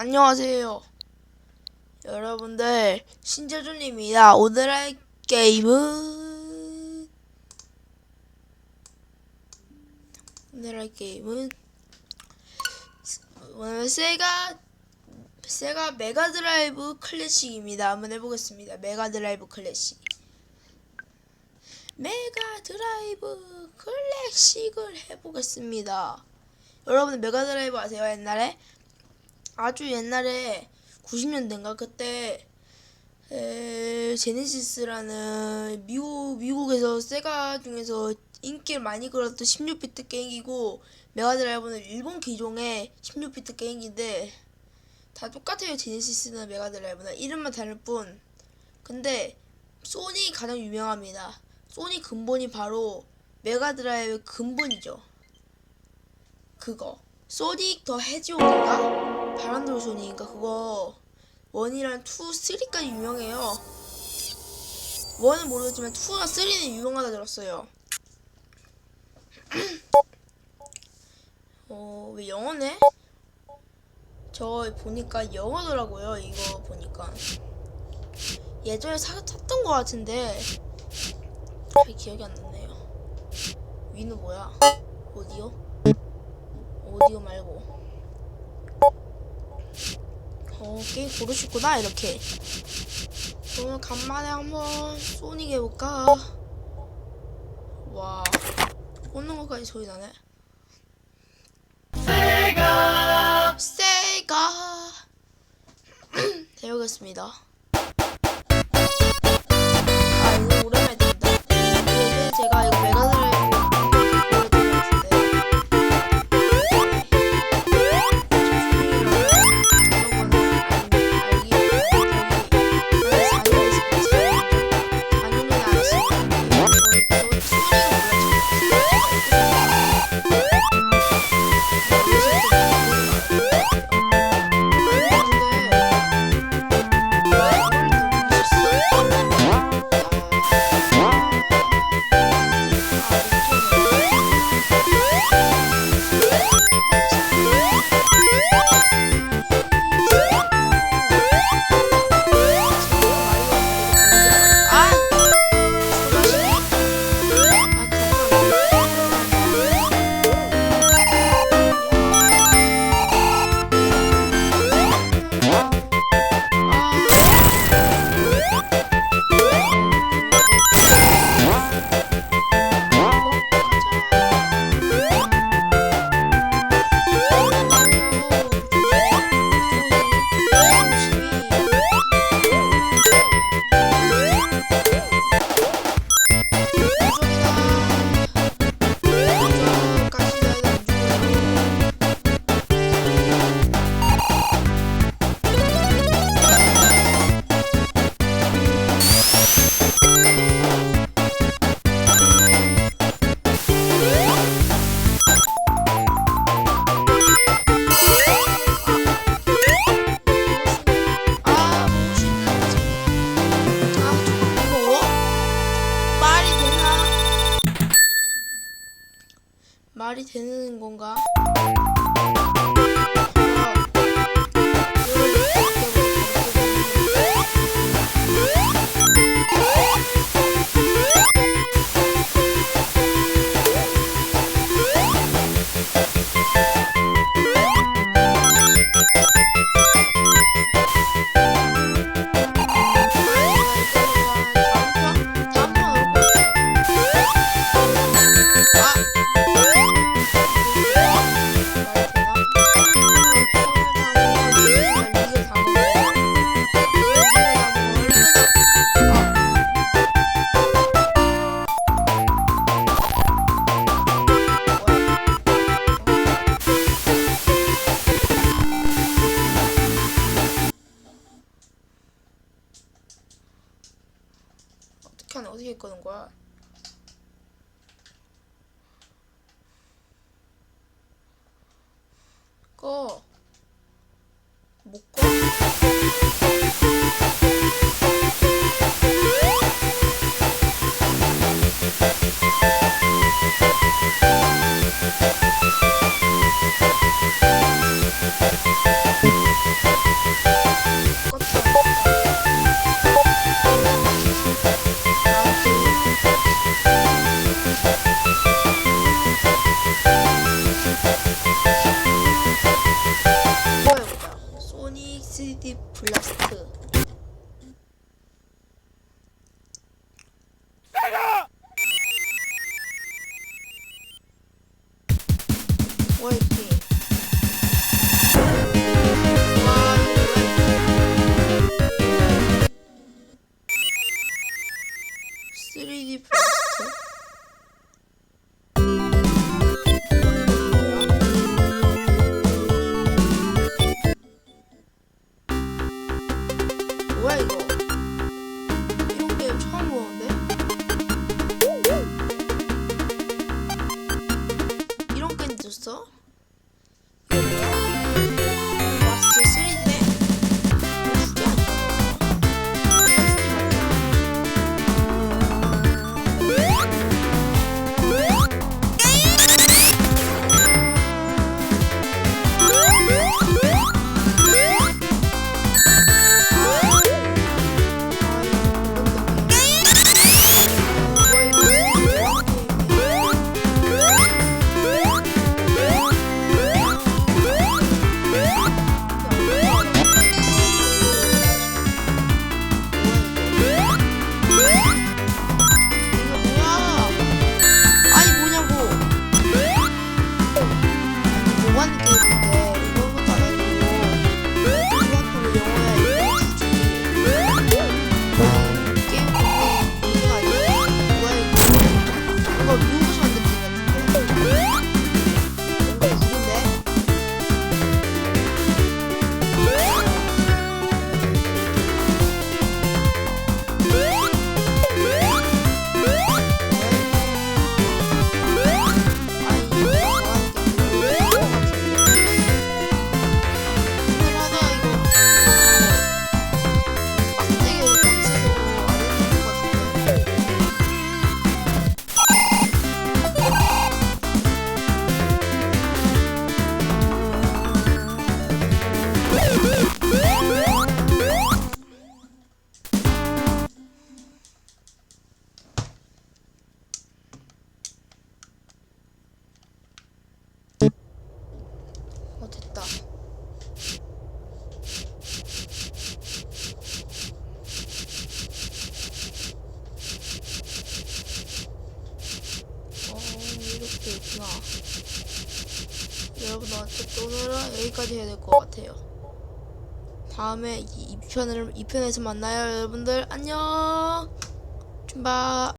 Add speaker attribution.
Speaker 1: 안녕하세요. 여러분들, 신재준입니다. 오늘 할 게임은, 오늘 할 게임은, 오늘 세가, 세가 메가드라이브 클래식입니다. 한번 해보겠습니다. 메가드라이브 클래식. 메가드라이브 클래식을 해보겠습니다. 여러분 메가드라이브 아세요? 옛날에? 아주 옛날에 90년대인가 그때 에, 제네시스라는 미국 미국에서 세가 중에서 인기를 많이 끌었던 16비트 게임이고 메가드라이브는 일본 기종의 16비트 게임인데 다 똑같아요 제네시스나 메가드라이브는 이름만 다를 뿐. 근데 소니 가장 유명합니다. 소니 근본이 바로 메가드라이브 근본이죠. 그거. 소닉 더 해지옥인가? 소니인가 그거 원이랑 투, 쓰리까지 유명해요. 원은 모르겠지만 투와 쓰리는 유명하다 들었어요. 어, 왜 영어네? 저 보니까 영어더라고요. 이거 보니까 예전에 사, 샀던 것 같은데 잘 기억이 안 나네요. 위는 뭐야? 어디요? 오디오 말고 어 게임 고르셨구나 이렇게. 오늘 간만에 한번 소닉 해볼까? 와 꽂는 것까지 소리 나네. 세가! 세가! 해보겠습니다 말이 되는 건가? 하나 어떻게 끄는 거야? посередине просто. 게 있구나. 여러분 어쨌든 오늘은 여기까지 해야 될 것 같아요. 다음에 이 2편을 2편에서 만나요 여러분들 안녕. 춤바